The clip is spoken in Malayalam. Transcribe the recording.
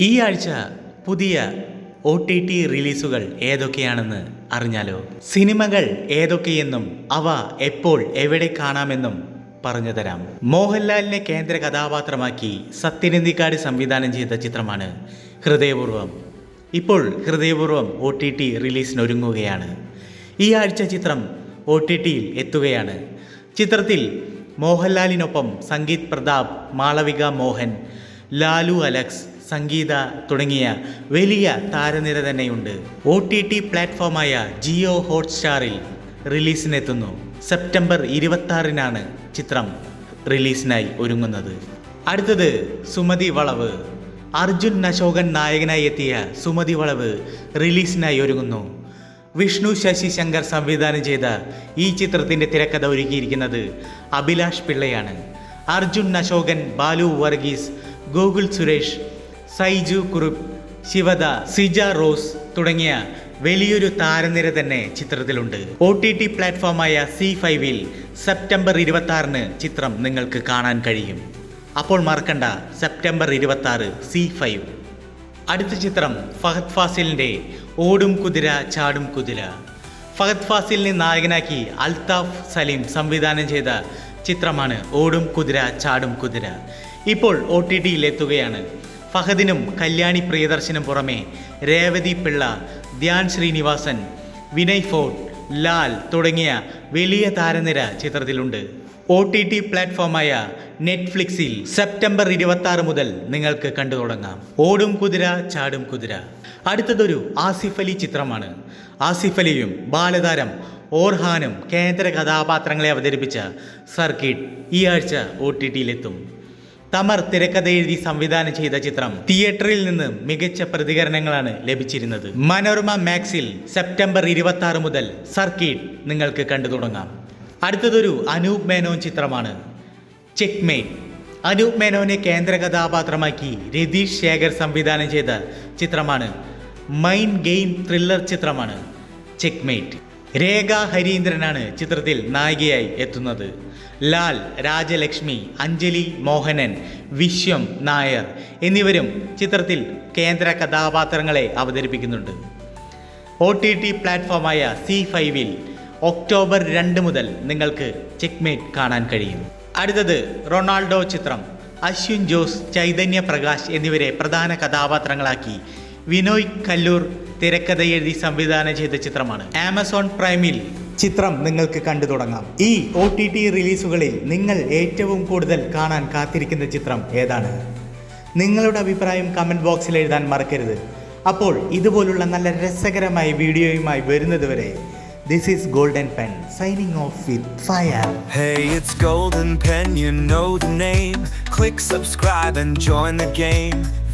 ഈ ആഴ്ച പുതിയ ഒ ടി ടി റിലീസുകൾ ഏതൊക്കെയാണെന്ന് അറിഞ്ഞാലോ? സിനിമകൾ ഏതൊക്കെയെന്നും അവ എപ്പോൾ എവിടെ കാണാമെന്നും പറഞ്ഞു തരാം. മോഹൻലാലിനെ കേന്ദ്ര കഥാപാത്രമാക്കി സത്യനന്ദിക്കാട് സംവിധാനം ചെയ്ത ചിത്രമാണ് ഹൃദയപൂർവം. ഇപ്പോൾ ഹൃദയപൂർവം ഒ ടി ടി റിലീസിനൊരുങ്ങുകയാണ്. ഈ ആഴ്ച ചിത്രം ഒ ടി ടിയിൽ എത്തുകയാണ്. ചിത്രത്തിൽ മോഹൻലാലിനൊപ്പം സംഗീത് പ്രതാപ് മാളവിക മോഹൻ ലാലു അലക്സ് സംഗീത തുടങ്ങിയ വലിയ താരനിര തന്നെയുണ്ട്. ഒ ടി ടി പ്ലാറ്റ്ഫോമായ ജിയോ ഹോട്ട്സ്റ്റാറിൽ റിലീസിനെത്തുന്നു. സെപ്റ്റംബർ ഇരുപത്തി ചിത്രം റിലീസിനായി ഒരുങ്ങുന്നത്. അടുത്തത് സുമതി വളവ്. അർജുൻ അശോകൻ നായകനായി എത്തിയ സുമതി വളവ് റിലീസിനായി ഒരുങ്ങുന്നു. വിഷ്ണു ശശി ശങ്കർ സംവിധാനം ചെയ്ത ഈ ചിത്രത്തിന്റെ തിരക്കഥ ഒരുക്കിയിരിക്കുന്നത് അഭിലാഷ് പിള്ളയാണ്. അർജുൻ അശോകൻ ബാലു വർഗീസ് ഗോകുൽ സുരേഷ് സൈജു കുറുപ്പ് ശിവദ സിജ റോസ് തുടങ്ങിയ വലിയൊരു താരനിര തന്നെ ചിത്രത്തിലുണ്ട്. ഒ ടി ടി പ്ലാറ്റ്ഫോമായ സി ഫൈവിൽ സെപ്റ്റംബർ ഇരുപത്തി ആറിന് ചിത്രം നിങ്ങൾക്ക് കാണാൻ കഴിയും. അപ്പോൾ മറക്കണ്ട സെപ്റ്റംബർ ഇരുപത്തി ആറ് സി ഫൈവ്. അടുത്ത ചിത്രം ഫഹദ് ഫാസിലിന്റെ ഓടും കുതിര ചാടും കുതിര. ഫഹദ് ഫാസിലിനെ നായകനാക്കി അൽതാഫ് സലീം സംവിധാനം ചെയ്ത ചിത്രമാണ് ഓടും കുതിര ചാടും കുതിര. ഇപ്പോൾ ഒ ടി ടിയിൽ എത്തുകയാണ്. ഫഹദിനും കല്യാണി പ്രിയദർശനും പുറമെ രേവതി പിള്ള ധ്യാൻ ശ്രീനിവാസൻ വിനയ് ഫോർട്ട് ലാൽ തുടങ്ങിയ വലിയ താരനിര ചിത്രത്തിലുണ്ട്. ഒ ടി ടി പ്ലാറ്റ്ഫോമായ നെറ്റ്ഫ്ലിക്സിൽ സെപ്റ്റംബർ ഇരുപത്തി മുതൽ നിങ്ങൾക്ക് കണ്ടു തുടങ്ങാം. ഓടും കുതിര ചാടും കുതിര. അടുത്തതൊരു ആസിഫ് അലി ചിത്രമാണ്. ആസിഫ് അലിയും ബാലതാരം ഓർഹാനും കേന്ദ്ര കഥാപാത്രങ്ങളെ അവതരിപ്പിച്ച സർക്കിട്ട് ഈ ആഴ്ച ഒ ടി ടിയിലെത്തും തമർ തിരക്കഥ എഴുതി സംവിധാനം ചെയ്ത ചിത്രം തിയേറ്ററിൽ നിന്ന് മികച്ച പ്രതികരണങ്ങളാണ് ലഭിച്ചിരുന്നത്. മനോരമ മാക്സിൽ സെപ്റ്റംബർ ഇരുപത്തി ആറ് മുതൽ സർക്കിട്ട് നിങ്ങൾക്ക് കണ്ടു തുടങ്ങാം. അടുത്തതൊരു അനൂപ് മേനോൻ ചിത്രമാണ്. ചെക്ക് മെയ്റ്റ് അനൂപ് മേനോനെ കേന്ദ്ര കഥാപാത്രമാക്കി രതീഷ് ശേഖർ സംവിധാനം ചെയ്ത ചിത്രമാണ്. മൈൻഡ് ഗെയിം ത്രില്ലർ ചിത്രമാണ് ചെക്ക് മെയ്റ്റ് രേഖ ഹരീന്ദ്രനാണ് ചിത്രത്തിൽ നായികയായി എത്തുന്നത്. ലാൽ രാജലക്ഷ്മി അഞ്ജലി മോഹനൻ വിശ്വം നായർ എന്നിവരും ചിത്രത്തിൽ കേന്ദ്ര കഥാപാത്രങ്ങളെ അവതരിപ്പിക്കുന്നുണ്ട്. ഒ ടി ടി പ്ലാറ്റ്ഫോമായ സി ഫൈവിൽ ഒക്ടോബർ രണ്ട് മുതൽ നിങ്ങൾക്ക് ചെക്ക്മേറ്റ് കാണാൻ കഴിയും. അടുത്തത് റൊണാൾഡോ ചിത്രം. അശ്വിൻ ജോസ് ചൈതന്യ പ്രകാശ് എന്നിവരെ പ്രധാന കഥാപാത്രങ്ങളാക്കി വിനോയ് കല്ലൂർ തിരക്കഥ എഴുതി സംവിധാനം ചെയ്ത ചിത്രമാണ് ആമസോൺ പ്രൈമിൽ ചിത്രം നിങ്ങൾക്ക് കണ്ടു തുടങ്ങാം ഈ ഒ ടി ടി റിലീസുകളിൽ നിങ്ങൾ ഏറ്റവും കൂടുതൽ കാണാൻ കാത്തിരിക്കുന്ന ചിത്രം ഏതാണ് നിങ്ങളുടെ അഭിപ്രായം കമന്റ് ബോക്സിൽ എഴുതാൻ മറക്കരുത് അപ്പോൾ ഇതുപോലുള്ള നല്ല രസകരമായ വീഡിയോയുമായി വരുന്നതുവരെ This is Golden Pen signing off with fire. Hey, it's Golden Pen, you know the name. Click subscribe and join the game.